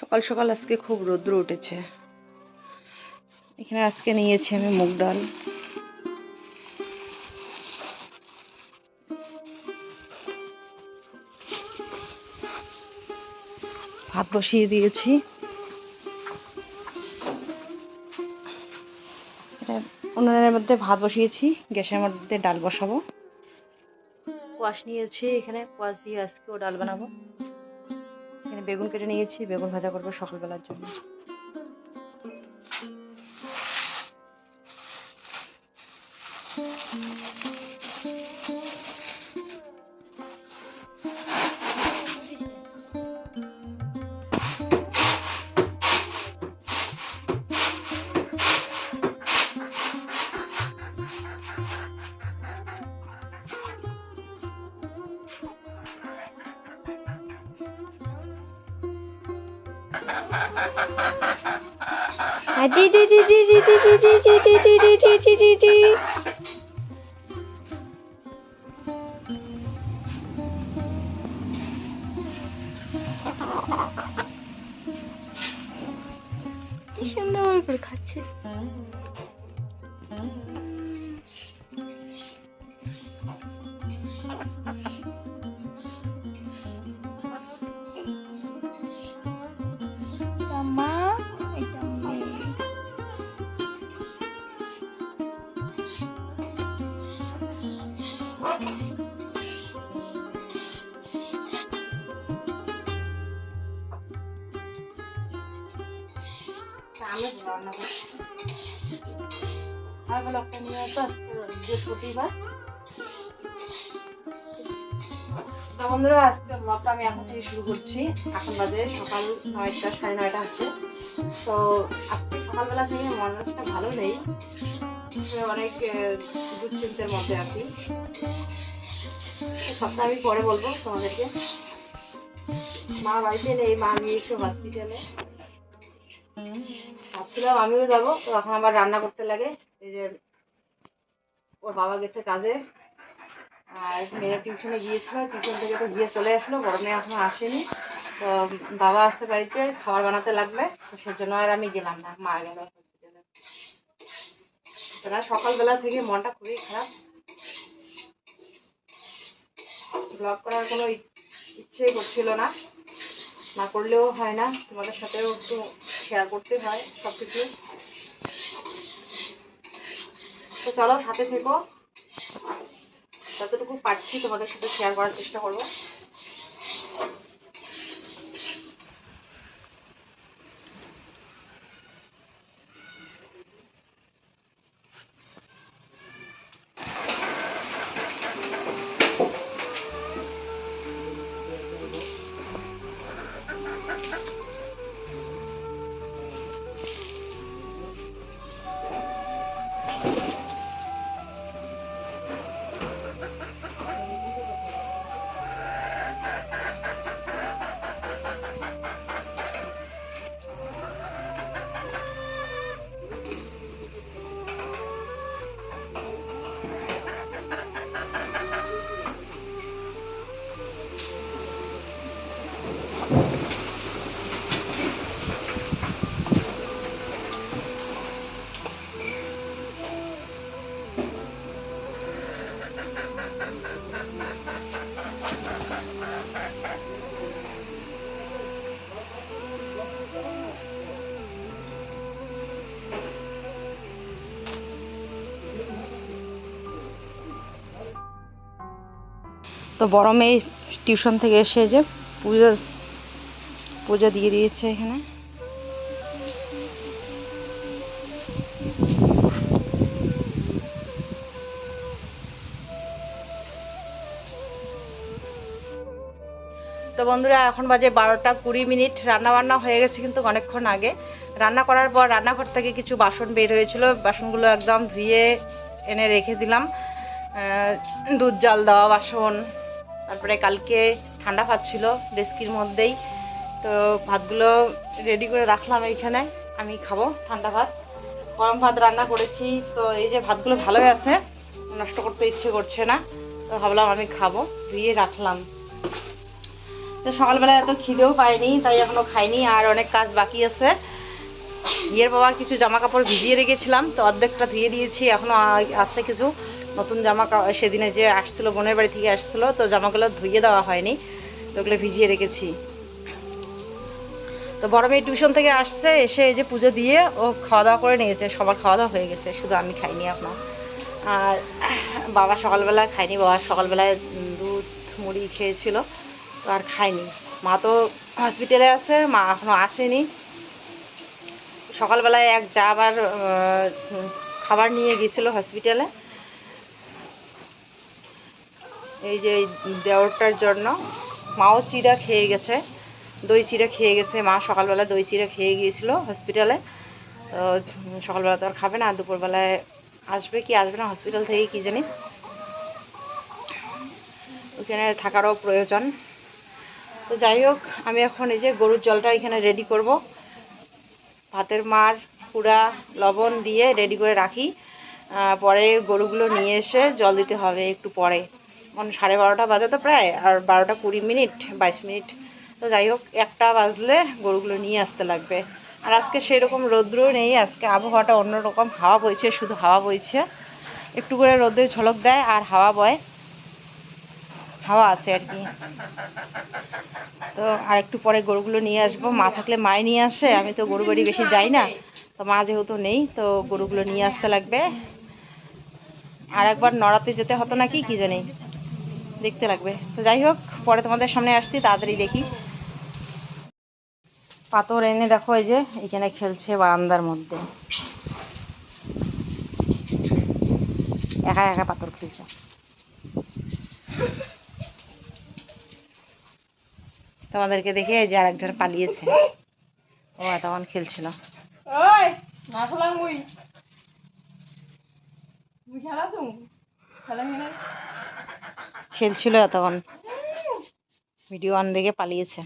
সকাল সকাল আজকে খুব রৌদ্র উঠেছে। এখানে আজকে নিয়েছি আমি মুগ ডাল। ভাত বসিয়ে দিয়েছি। উনুনের মধ্যে ভাত বসিয়েছি, গ্যাসের মধ্যে ডাল বসাবো। কোয়াশ নিয়েছি, এখানে কোয়াশ দিয়ে আজকেও ডাল বানাবো। এখানে বেগুন কেটে নিয়েছি বেগুন ভাজা করব সকালবেলার জন্য। Hadi di di di di di di di di di di di di di আমি আর একটা নিয়ে আজকে বৃহস্পতিবার। আজকে ব্লগটা আমি এখন থেকে শুরু করছি। এখন বাজে সকাল নয়টা, সাড়ে নয়টা হচ্ছে। তো আজকে সকালবেলা থেকে মনটা ভালো নেই। অনেক দুশ্চিন্তার মধ্যে আছি। সবটা আমি পরে বলব তোমাদেরকে। মা বাড়িতে নেই, মা গিয়েছে হসপিটালে ভাবছিলাম আমিও যাব। তো এখন আবার রান্না করতে লাগে। এই যে ওর বাবা গেছে কাজে। আর মেয়েরা টিউশনে গিয়েছিল। টিউশন থেকে তো গিয়ে চলে আসলো। বড় মেয়ে এখনও আসেনি। তো বাবা আসছে বাড়িতে, খাবার বানাতে লাগবে। তো সেজন্য আর আমি গেলাম না। মা গেল হসপিটালে সকালবেলা থেকে মনটা খুবই খারাপ। ব্লগ করার কোনো ইচ্ছেই করছিল না। না করলেও হয় না। তোমাদের সাথেও একটু শেয়ার করতে হয় সব কিছু তো চলো, সাথে থেকো। যতটুকু পারছি তোমাদের সাথে শেয়ার করার চেষ্টা করব। তো বড় মেয়ে টিউশন থেকে এসে যে পুজো পুজো দিয়ে দিয়েছে এখানে। তো বন্ধুরা, এখন বাজে বারোটা কুড়ি মিনিট। রান্না বান্না হয়ে গেছে কিন্তু অনেকক্ষণ আগে। রান্না করার পর রান্নাঘর থেকে কিছু বাসন বের হয়েছিল। বাসনগুলো একদম ধুয়ে এনে রেখে দিলাম। দুধ, জাল দেওয়া বাসন। তারপরে কালকে ঠান্ডা ভাত ছিল ডেস্কির মধ্যেই। তো ভাতগুলো রেডি করে রাখলাম এইখানে, আমি খাব ঠান্ডা ভাত। গরম ভাত রান্না করেছি, তো এই যে ভাতগুলো ভালোই আছে, নষ্ট করতে ইচ্ছে করছে না, তো ভাবলাম আমি খাব, ধুয়ে রাখলাম। তো সকালবেলা এত খিদেও পাইনি, তাই এখনও খাইনি, আর অনেক কাজ বাকি আছে। ইয়ের বাবার কিছু জামা কাপড় ভিজিয়ে রেখেছিলাম, তো অর্ধেকটা ধুয়ে দিয়েছি, এখনও আ- আছে কিছু। নতুন জামা সেদিনে যে আসছিল, বোনের বাড়ি থেকে আসছিল, তো জামাগুলো ধুয়ে দেওয়া হয়নি, তো ওগুলো ভিজিয়ে রেখেছি। তো বড় মেয়ে টিউশন থেকে আসছে, এসে এই যে পুজো দিয়ে ও খাওয়া দাওয়া করে নিয়েছে, সবার খাওয়া দাওয়া হয়ে গেছে, শুধু আমি খাইনি এখনও। আর বাবা সকালবেলা খাইনি বাবা সকালবেলায় দুধ, মুড়ি খেয়েছিল, তো আর খাইনি মা তো হসপিটালে আছে, মা এখনও আসেনি। সকালবেলায় এক যা আবার খাবার নিয়ে গিয়েছিল হসপিটালে এই যে এই দেওরটার জন্য। মাও চিড়া খেয়ে গেছে। দই চিড়া খেয়ে গেছে। মা সকালবেলা দই চিড়া খেয়ে গিয়েছিল হসপিটালে তো সকালবেলা তো আর খাবে না, দুপুরবেলায় আসবে কি আসবে না হসপিটাল থেকে কি জানি। ওখানে থাকারও প্রয়োজন। তো যাই হোক, আমি এখন এই যে গরুর জলটা এখানে রেডি করব। ভাতের মার, কুড়া, লবণ দিয়ে রেডি করে রাখি। পরে গরুগুলো নিয়ে এসে জল দিতে হবে একটু পরে। এখন সাড়ে বারোটা বাজে তো প্রায়, আর বারোটা কুড়ি মিনিট, বাইশ মিনিট। তো যাই হোক, একটা বাজলে গরুগুলো নিয়ে আসতে লাগবে। আর আজকে সেরকম রৌদ্র নেই, আজকে আবহাওয়াটা অন্যরকম। হাওয়া বইছে, শুধু হাওয়া বইছে। একটু করে রোদের ঝলক দেয়, আর হাওয়া বয়। হাওয়া আছে আর কি। তো আর একটু পরে গরুগুলো নিয়ে আসব। মা থাকলে মাই নিয়ে আসে, আমি তো গরু বাড়ি বেশি যাই না। তো মা যেহেতু নেই, তো গরুগুলো নিয়ে আসতে লাগবে। আর একবার নড়াতে যেতে হতো নাকি, কি জানি। দেখতে লাগবে। তো যাই হোক, পরে তোমাদের সামনে আসছি, তাড়াতাড়ি দেখি। পাথর এনে দেখো এই যে, এখানে খেলছে বারান্দার মধ্যে। একা একা পাথর খেলছে। তোমাদেরকে দেখে এই যে আরেকজন পালিয়েছে। ও তখন খেলছিল। ওই, না খেলাম খেলছিল এতক্ষণ। ভিডিও অন দেখে পালিয়েছে।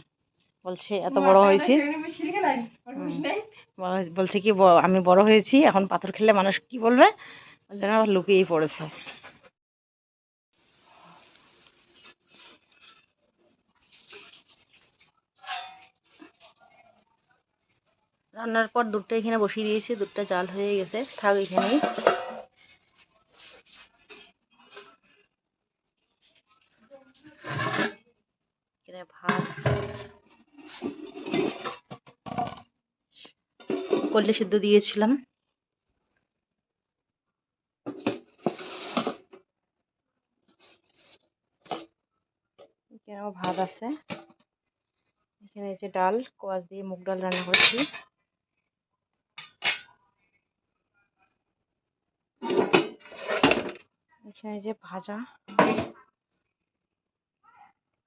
বলছে এত বড় হয়েছি। বলছে কি আমি বড় হয়েছি এখন পাথর খেললে মানুষ কি বলবে? ওই জন্য আবার লুকিয়েই পড়েছে। রান্নার পর দুধটা এখানে বসিয়ে দিয়েছি দুধটা জাল হয়ে গেছে থাক এখানেই। এখানে ভাত করলে সিদ্ধ দিয়েছিলাম। এখানেও ভাত আছে। এখানে যে ডাল, কোয়াশ দিয়ে মুগ ডাল রান্না করছি। এখানে যে ভাজা।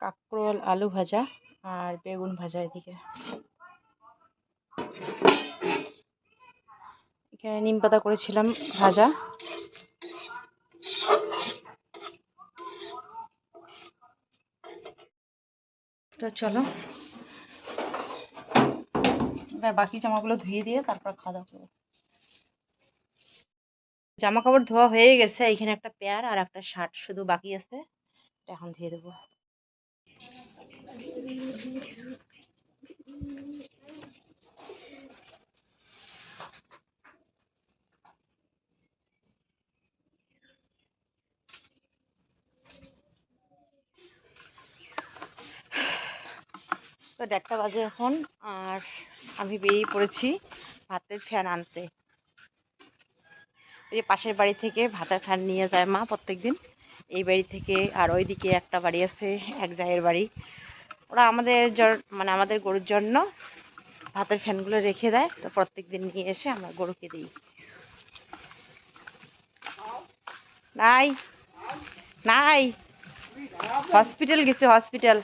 কাঁকরোল, আলু ভাজা আর বেগুন ভাজা এদিকে। এখানে নিম পাতা করেছিলাম ভাজা। তো চলো। এবার বাকি জামাগুলো ধুয়ে দিয়ে তারপর খাওয়া দাওয়া করব। জামা কাপড় ধোয়া হয়ে গেছে, এখানে একটা প্যার আর একটা শার্ট শুধু বাকি আছে, এটা এখন ধুয়ে দেবো। তো দেড়টা বাজে এখন, আর আমি বেরিয়ে পড়েছি ভাতের ফ্যান আনতে। এই যে পাশের বাড়ি থেকে ভাতের ফ্যান নিয়ে যায় মা প্রত্যেক দিন এই বাড়ি থেকে আর ওইদিকে একটা বাড়ি আছে, এক জায়ের বাড়ি। ওরা আমাদের মানে আমাদের গরুর জন্য ভাতের ফ্যানগুলো রেখে দেয়, তো প্রত্যেক দিন নিয়ে এসে আমরা গরুকে দিই। নাই নাই। হসপিটাল গেছে, হসপিটাল।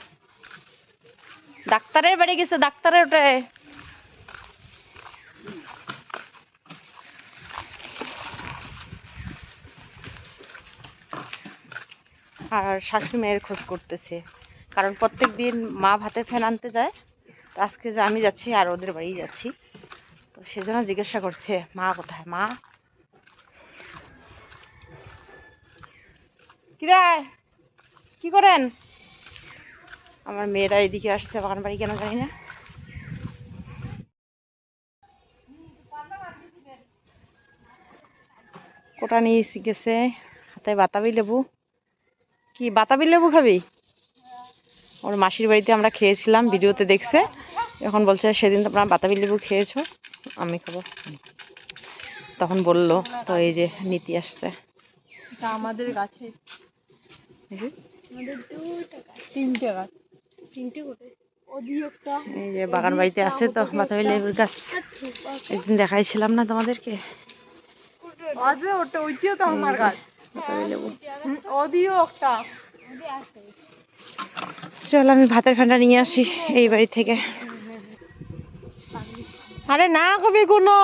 ডাক্তারের বাড়ি গেছে, ডাক্তারের ওটা আর শাশুড়ি মেয়ের খোঁজ করতেছে। কারণ প্রত্যেক দিন মা ভাতের ফ্যান আনতে যায়। তো আজকে যে আমি যাচ্ছি আর ওদের বাড়ি যাচ্ছি। তো সেজন্য জিজ্ঞাসা করছে, মা কোথায়? মা? কিরে, কি করেন? আমার মেয়েরা এদিকে আসছে, বাগান বাড়ি কেন জানি না? কোটা নিয়ে গেছে, হাতে বাতাবি, লেবু। কি বাতাবি লেবু খাবি? ওর মাসির বাড়িতে আমরা খেয়েছিলাম ভিডিওতে দেখছে। এখন বলছে সেদিন তোমরা বাতাবি লেবু খেয়েছো আমি খাব। তখন বলল তো এই যে নীতি আসছে। এটা আমাদের গাছে। এই আমাদের দুটো তিনটে গাছ। তিনটে কোটে এই যে বাগান বাড়িতে আছে তো বাতাবি লেবুর গাছ। একদিন দেখাইছিলাম না তোমাদেরকে? ওটা ওইটিও তো আমার গাছ। একটা। চল আমি ভাতের ঠান্ডা নিয়ে আসি এই বাড়ি থেকে। আরে না কবি কোনো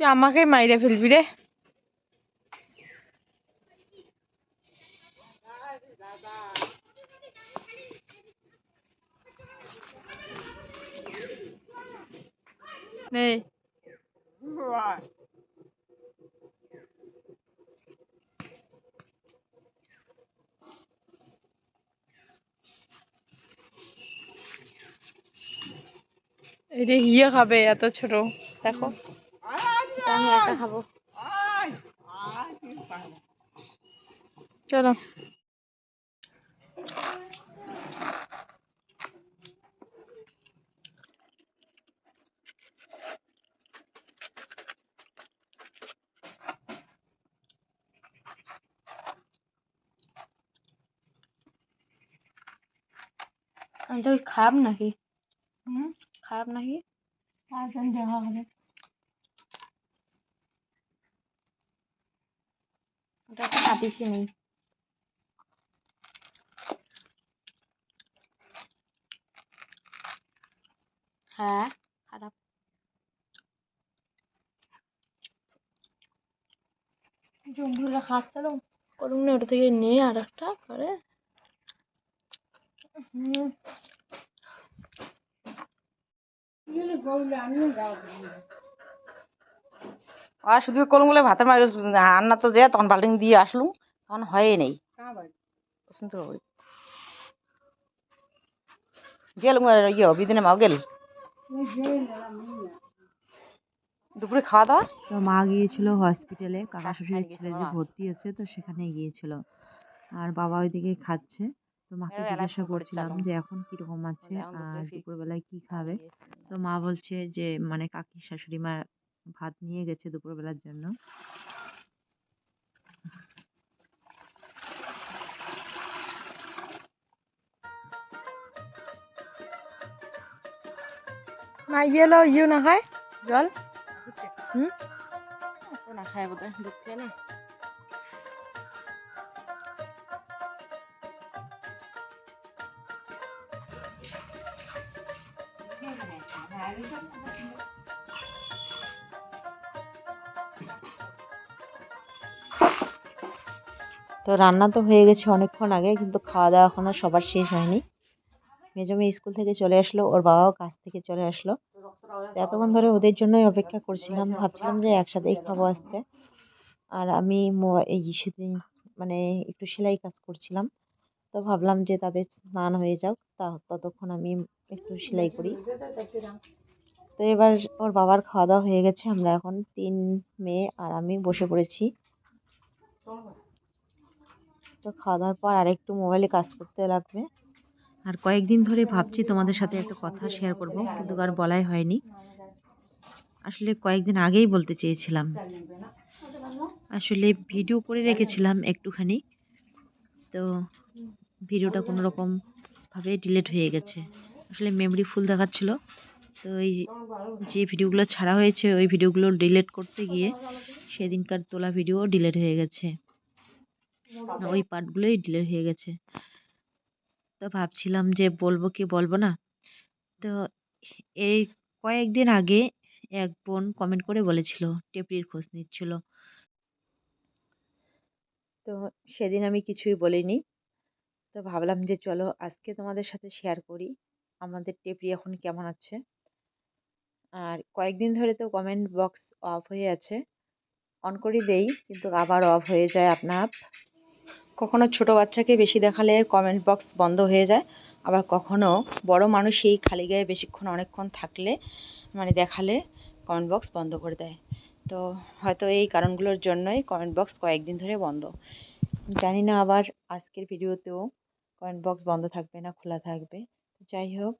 তুই আমাকে মাইরে ফেলবি রে। নেই এটা হিয়ে খাবে এত ছোট দেখো। এটা আমি একা খাব চলো এটা কি খারাপ নাকি হুম খারাপ নাকি আজ আমি দেখা হবে ওটা কাটিছি নেই। হ্যাঁ খারাপ। জঙ্গলে খাচ্ছে তো করুন না, ওটা থেকে নে আর একটা করে। হুম। আর শুধু কলমগুলো ভাতের মাঝে রান্না তো যে তখন বাল্টিং দিয়ে আসলুম তখন হয়ে নেই। শুনতে পাবো গেল ইয়ে বিদিনে মাও গেল? দুপুরে খাওয়া দাওয়া? তো মা গিয়েছিল হসপিটালে কাকা শ্বশুরের ছেলে যে ভর্তি আছে তো সেখানে গিয়েছিল। আর বাবা ওইদিকে খাচ্ছে। তো মাকে জিজ্ঞাসা করছিলাম। যে এখন কীরকম আছে? আর দুপুরবেলায় কি খাবে? তো মা বলছে যে মানে কাকি শাশুড়ি মা ভাত নিয়ে গেছে দুপুরবেলার জন্য ইউ না খায় জল হুম না খায় হয় দুধ খেয়ে না তো রান্না তো হয়ে গেছে অনেকক্ষণ আগে, কিন্তু খাওয়া দাওয়া এখনও সবার শেষ হয়নি। মেজো মেয়ে স্কুল থেকে চলে আসলো, ওর বাবাও কাজ থেকে চলে আসলো। এতক্ষণ ধরে ওদের জন্যই অপেক্ষা করছিলাম, ভাবছিলাম যে একসাথেই খাব আসতে আর আমি এই সেদিন মানে একটু সেলাই কাজ করছিলাম, তো ভাবলাম যে তাদের স্নান হয়ে যাক, তা ততক্ষণ আমি একটু সেলাই করি। তো এবার ওর বাবার খাওয়া দাওয়া হয়ে গেছে, আমরা এখন তিন মেয়ে আর আমি বসে পড়েছি। তো খাওয়া দাওয়ার পর আরেকটু মোবাইলে কাজ করতে লাগবে। আর কয়েকদিন ধরে ভাবছি তোমাদের সাথে একটা কথা শেয়ার করব, কিন্তু আর বলাই হয়নি। আসলে কয়েকদিন আগেই বলতে চেয়েছিলাম। আসলে ভিডিও করে রেখেছিলাম একটুখানি। তো ভিডিওটা কোনো রকম ভাবে ডিলিট হয়ে গেছে। আসলে মেমরি ফুল দেখাচ্ছিল। তো এই যে ভিডিওগুলো ছাড়া হয়েছে, ওই ভিডিওগুলো ডিলেট করতে গিয়ে সেদিনকার তোলা ভিডিও ডিলেট হয়ে গেছে। ওই পার্টগুলোই ডিলিট হয়ে গেছে। তো ভাবছিলাম যে বলব কি বলব না? তো এই কয়েকদিন আগে এক বোন কমেন্ট করে বলেছিল, টেপরির খোঁজ নিচ্ছিল। তো সেদিন আমি কিছুই বলিনি। তো ভাবলাম যে চলো আজকে তোমাদের সাথে শেয়ার করি, আমাদের টেপরি এখন কেমন আছে? আর কয়েকদিন ধরে তো কমেন্ট বক্স অফ হয়ে আছে। অন করে দেই, কিন্তু আবার অফ হয়ে যায় আপনা আপ কখনো ছোট বাচ্চাকে বেশি দেখালে কমেন্ট বক্স বন্ধ হয়ে যায়। আবার কখনো বড় মানুষই খালি গায়ে বেশিক্ষণ অনেকক্ষণ থাকলে মানে দেখালে কমেন্ট বক্স বন্ধ করে দেয়। তো হয়তো এই কারণগুলোর জন্যই কমেন্ট বক্স কয়েকদিন ধরে বন্ধ। জানি না আবার আজকের ভিডিওতেও কমেন্ট বক্স বন্ধ থাকবে না, খোলা থাকবে। যাই হোক।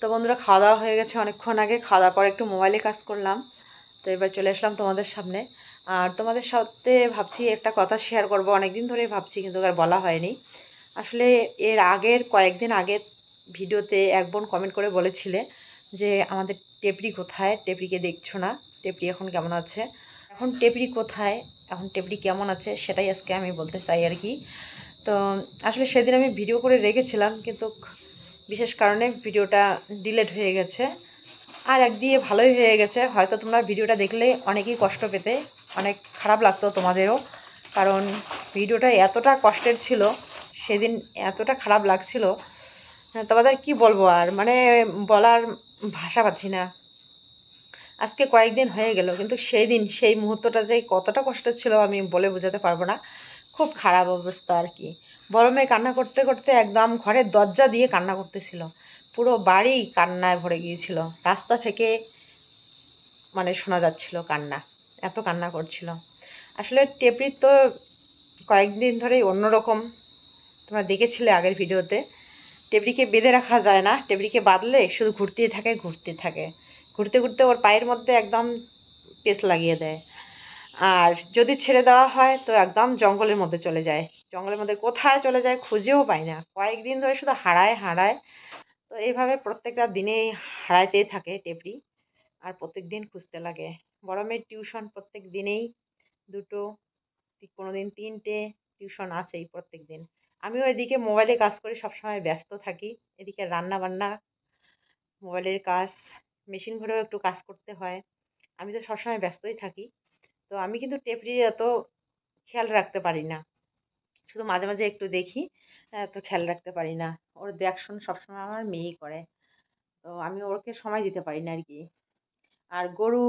তো বন্ধুরা, খাওয়া দাওয়া হয়ে গেছে অনেকক্ষণ আগে। খাওয়া দাওয়ার পর একটু মোবাইলে কাজ করলাম। তো এবার চলে আসলাম তোমাদের সামনে। আর তোমাদের সাথে ভাবছি একটা কথা শেয়ার করব। অনেক দিন ধরেই ভাবছি, কিন্তু আর বলা হয়নি। আসলে এর আগের কয়েকদিন আগের ভিডিওতে এক বোন কমেন্ট করে বলেছিলে যে, আমাদের টেপরি কোথায়? টেপরিকে দেখছ না? টেপরি এখন কেমন আছে? এখন টেপরি কোথায়? এখন টেপরি কেমন আছে? সেটাই আজকে আমি বলতে চাই আর কি। তো আসলে সেদিন আমি ভিডিও করে রেখেছিলাম, কিন্তু বিশেষ কারণে ভিডিওটা ডিলেট হয়ে গেছে। আর একদিকে ভালোই হয়ে গেছে। হয়তো তোমরা ভিডিওটা দেখলে অনেকেই কষ্ট পেতে অনেক খারাপ লাগতো তোমাদেরও। কারণ ভিডিওটা এতটা কষ্টের ছিল, সেদিন এতটা খারাপ লাগছিল। তোমাদের কি বলব আর? মানে বলার ভাষা পাচ্ছি না। আজকে কয়েকদিন হয়ে গেল, কিন্তু সেই দিন, সেই মুহূর্তটা যে কতটা কষ্ট ছিল আমি বলে বোঝাতে পারব না। খুব খারাপ অবস্থা আর কি। বড় মেয়ে কান্না করতে করতে একদম ঘরের দরজা দিয়ে কান্না করতেছিল। পুরো বাড়ি কান্নায় ভরে গিয়েছিল। রাস্তা থেকে মানে শোনা যাচ্ছিল কান্না। এত কান্না করছিল। আসলে টেপরির তো কয়েকদিন ধরেই অন্যরকম। তোমরা দেখেছিলে আগের ভিডিওতে। টেবরিকে বেঁধে রাখা যায় না। টেবরিকে বাঁধলে শুধু ঘুরতেই থাকে ঘুরতে থাকে। ঘুরতে ঘুরতে ওর পায়ের মধ্যে একদম পেস লাগিয়ে দেয়। আর যদি ছেড়ে দেওয়া হয়, তো একদম জঙ্গলের মধ্যে চলে যায়। জঙ্গলের মধ্যে কোথায় চলে যায় খুঁজেও পায় না। কয়েকদিন ধরে শুধু হারায় হারায়। তো এইভাবে প্রত্যেকটা দিনেই হারাইতেই থাকে টেপরি আর প্রত্যেক দিন খুঁজতে লাগে। মেয়ের টিউশন প্রত্যেক দিনেই। দুটো কোনো দিন তিনটে, টিউশন আছেই প্রত্যেক দিন আমিও এদিকে মোবাইলে কাজ করি, সবসময় ব্যস্ত থাকি। এদিকে রান্না বান্না মোবাইলের কাজ, মেশিন ঘরেও একটু কাজ করতে হয়। আমি তো সবসময় ব্যস্তই থাকি। তো আমি কিন্তু টেপরির এত খেয়াল রাখতে পারি না। শুধু মাঝে মাঝে একটু দেখি এত খেয়াল রাখতে পারি না। ওর দেখশন সবসময় আমার মেয়েই করে। তো আমি ওকে সময় দিতে পারি না আর কি। আর গরু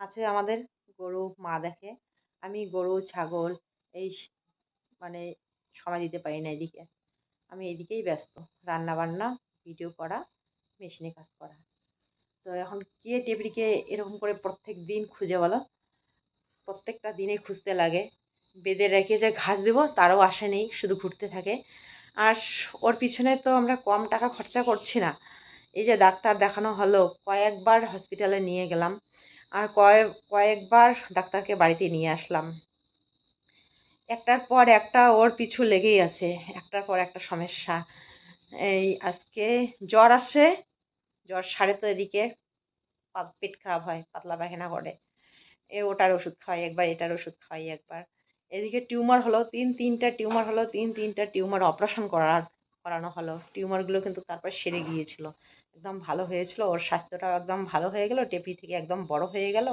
আছে আমাদের গরু মা দেখে। আমি গরু, ছাগল এই মানে সময় দিতে পারি না এদিকে। আমি এদিকেই ব্যস্ত। রান্না বান্না ভিডিও করা মেশিনে কাজ করা। তো এখন কে টেবরিকে এরকম করে প্রত্যেক দিন খুঁজে বলো? প্রত্যেকটা দিনে খুঁজতে লাগে। বেঁধে রেখে যে ঘাস দেবো তারও আশা নেই, শুধু ঘুরতে থাকে। আর ওর পিছনে তো আমরা কম টাকা খরচা করছি না। এই যে ডাক্তার দেখানো হলো, কয়েকবার হসপিটালে নিয়ে গেলাম। আর কয়েক, কয়েকবার ডাক্তারকে বাড়িতে নিয়ে আসলাম। একটার পর একটা ওর পিছু লেগেই আছে, একটার পর একটা সমস্যা। এই আজকে জ্বর আসে, জ্বর সারে তো এদিকে পেট খারাপ হয়, পাতলা পায়খানা করে। এ ওটার ওষুধ খাওয়াই, একবার এটার ওষুধ খাওয়াই, একবার। এদিকে টিউমার হলো, তিন, তিনটা টিউমার হলো, তিন, তিনটা টিউমার অপারেশন করার, করানো হলো। টিউমারগুলো কিন্তু তারপর সেরে গিয়েছিল। একদম ভালো হয়েছিল, ওর স্বাস্থ্যটাও একদম ভালো হয়ে গেল, টেপি থেকে একদম বড় হয়ে গেল।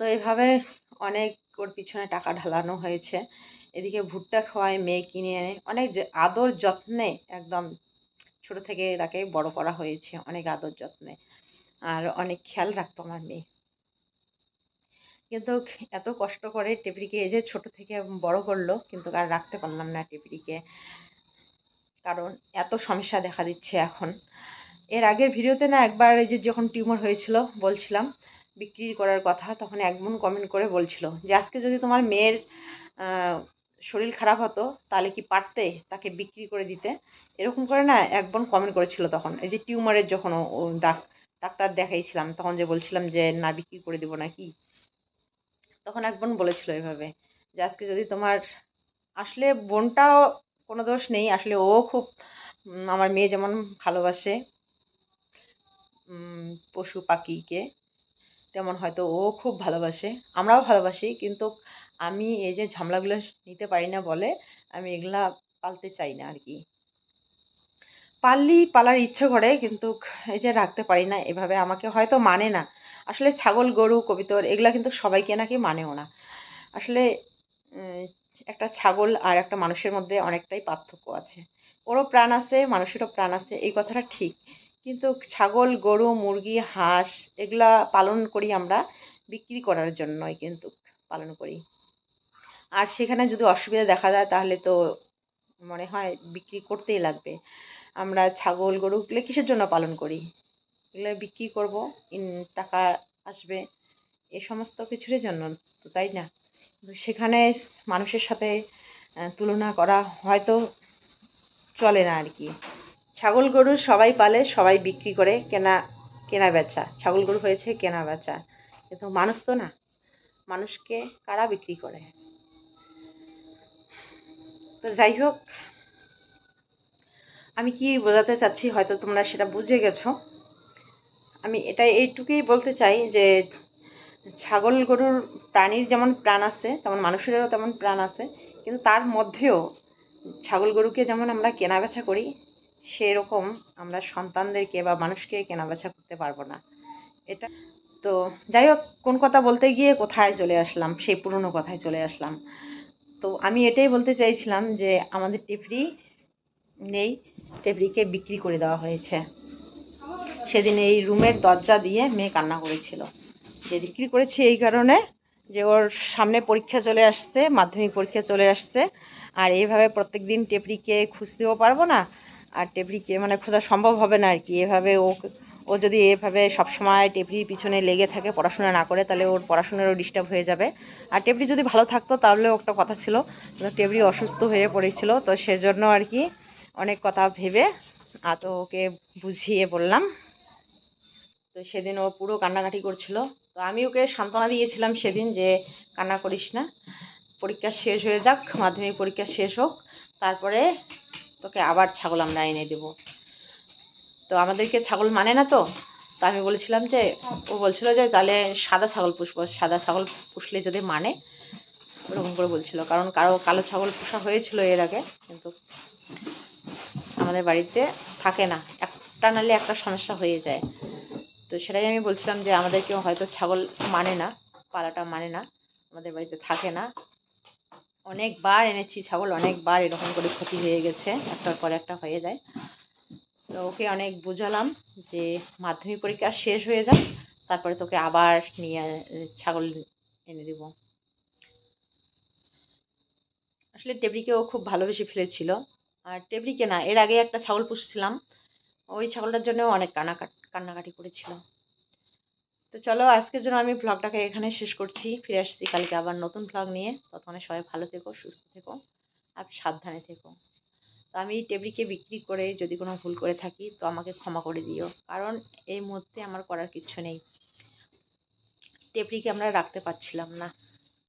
তো এইভাবে অনেক ওর পিছনে টাকা ঢালানো হয়েছে। এদিকে ভুট্টা খাওয়ায়, মেয়ে কিনে এনে অনেক আদর যত্নে একদম ছোট থেকে তাকে বড় করা হয়েছে, অনেক আদর যত্নে। আর অনেক খেয়াল রাখতো আমার মেয়ে। কিন্তু এত কষ্ট করে টেপরিকে এই যে ছোট থেকে বড় করল, কিন্তু আর রাখতে পারলাম না টেপরিকে কারণ এত সমস্যা দেখা দিচ্ছে এখন। এর আগের ভিডিওতে না একবার এই যে যখন টিউমার হয়েছিল বলছিলাম, বিক্রি করার কথা, তখন এক বোন কমেন্ট করে বলছিল যে, আজকে যদি তোমার মেয়ের শরীর খারাপ হতো, তাহলে কি পারতে তাকে বিক্রি করে দিতে? এরকম করে না এক বোন কমেন্ট করেছিল তখন। এই যে টিউমারের যখন ডাক ডাক্তার দেখাইছিলাম, তখন যে বলছিলাম যে, না, বিক্রি করে দেবো না কি? তখন এক বোন বলেছিল এভাবে যে, আজকে যদি তোমার, আসলে বোনটাও কোনো দোষ নেই। আসলে ও খুব আমার মেয়ে যেমন ভালোবাসে পশু পাখিকে, তেমন হয়তো ও খুব ভালোবাসে। আমরাও ভালোবাসি, কিন্তু আমি এই যে ঝামেলাগুলো নিতে পারি না বলে আমি এগুলা পালতে চাই না আর কি। পাললেই পালার ইচ্ছে করে, কিন্তু এই যে রাখতে পারি না, এভাবে আমাকে হয়তো মানে না। আসলে ছাগল, গরু, কবিতর, এগুলা কিন্তু সবাইকে নাকি মানেও না। আসলে একটা ছাগল আর একটা মানুষের মধ্যে অনেকটাই পার্থক্য আছে। ওরও প্রাণ আছে, মানুষেরও প্রাণ আছে, এই কথাটা ঠিক। কিন্তু ছাগল, গরু, মুরগি, হাঁস, এগুলা পালন করি আমরা বিক্রি করার জন্যই কিন্তু পালন করি। আর সেখানে যদি অসুবিধা দেখা যায় তাহলে তো মনে হয় বিক্রি করতেই লাগবে। আমরা ছাগল গরুগুলো কিসের জন্য পালন করি? এগুলো বিক্রি করব টাকা আসবে, এ সমস্ত কিছুর জন্য তো তাই না? সেখানে মানুষের সাথে তুলনা করা হয়তো চলে না আর কি। ছাগল গরু সবাই পালে, সবাই বিক্রি করে কেনা কেনা বেচা। ছাগল গরু হয়েছে, কেনা বেচা। কিন্তু মানুষ তো না। মানুষকে কারা বিক্রি করে? তো যাই হোক, আমি কি বোঝাতে চাচ্ছি হয়তো তোমরা সেটা বুঝে গেছো। আমি এটা এইটুকুই বলতে চাই যে ছাগল গরুর প্রাণীর যেমন প্রাণ আছে, তেমন মানুষেরও তেমন প্রাণ আছে, কিন্তু তার মধ্যেও ছাগল গরুকে যেমন আমরা কেনাবেচা করি, সেরকম আমরা সন্তানদেরকে বা মানুষকে কেনাবেচা করতে পারব না। এটা তো যাই হোক, কোন কথা বলতে গিয়ে কোথায় চলে আসলাম, সেই পুরনো কথায় চলে আসলাম। তো আমি এটাই বলতে চাইছিলাম যে, আমাদের টিফরি নেই টেফরিকে বিক্রি করে দেওয়া হয়েছে। সেদিন এই রুমের দরজা দিয়ে মেয়ে কান্না করেছিল। যে বিক্রি করেছি এই কারণে যে ওর সামনে পরীক্ষা চলে আসছে, মাধ্যমিক পরীক্ষা চলে আসছে। আর এইভাবে প্রত্যেক দিন টেপরিকে খুঁজতেও পারব না। আর টেপরিকে মানে খোঁজা সম্ভব হবে না আর কি এভাবে ও ও যদি এভাবে সবসময় টেপরির পিছনে লেগে থাকে, পড়াশোনা না করে, তাহলে ওর পড়াশোনারও ডিস্টার্ব হয়ে যাবে। আর টেপরি যদি ভালো থাকতো তাহলেও একটা কথা ছিল টেপরি অসুস্থ হয়ে পড়েছিল, তো সেজন্য আর কি অনেক কথা ভেবে আর তো ওকে বুঝিয়ে বললাম। তো সেদিন ও পুরো কান্নাকাটি করছিল। তো আমি ওকে সান্ত্বনা দিয়েছিলাম সেদিন যে, কান্না করিস না, পরীক্ষা শেষ হয়ে যাক, মাধ্যমিক পরীক্ষা শেষ হোক, তারপরে তোকে আবার ছাগল আমরা এনে দেবো। তো আমাদেরকে ছাগল মানে না তো তো আমি বলেছিলাম যে, ও বলছিল যে, তাহলে সাদা ছাগল পুষবো। সাদা ছাগল পুষলে যদি মানে ওরকম করে বলছিল। কারণ কারও কালো ছাগল পোষা হয়েছিল এর আগে, কিন্তু আমাদের বাড়িতে থাকে না। একটা নালে একটা সমস্যা হয়ে যায়। তো সেটাই আমি বলছিলাম যে আমাদেরকেও হয়তো ছাগল মানে না, পালাটা মানে না, আমাদের বাড়িতে থাকে না। অনেকবার এনেছি ছাগল, অনেকবার এরকম করে ক্ষতি হয়ে গেছে, একটার পর একটা হয়ে যায়। তো ওকে অনেক বোঝালাম যে মাধ্যমিক পরীক্ষা শেষ হয়ে যাক, তারপরে তোকে আবার নিয়ে ছাগল এনে দেব। আসলে টেবরিকে ও খুব ভালোবেসে ফেলেছিল। আর টেবরিকে না, এর আগে একটা ছাগল পুষছিলাম, ওই ছাগলটার জন্য অনেক কান্নাকাট। কান্নাকাটি করেছিল তো চলো, আজকের জন্য আমি ভ্লগটাকে এখানে শেষ করছি। ফিরে আসছি কালকে আবার নতুন ভ্লগ নিয়ে। ততক্ষণে সবাই ভালো থেকো, সুস্থ থেকো আর সাবধানে থেকো। তো আমি টেবরিকে বিক্রি করে যদি কোনো ভুল করে থাকি, তো আমাকে ক্ষমা করে দিও। কারণ এই মুহূর্তে আমার করার কিচ্ছু নেই। টেবরিকে আমরা রাখতে পারছিলাম না।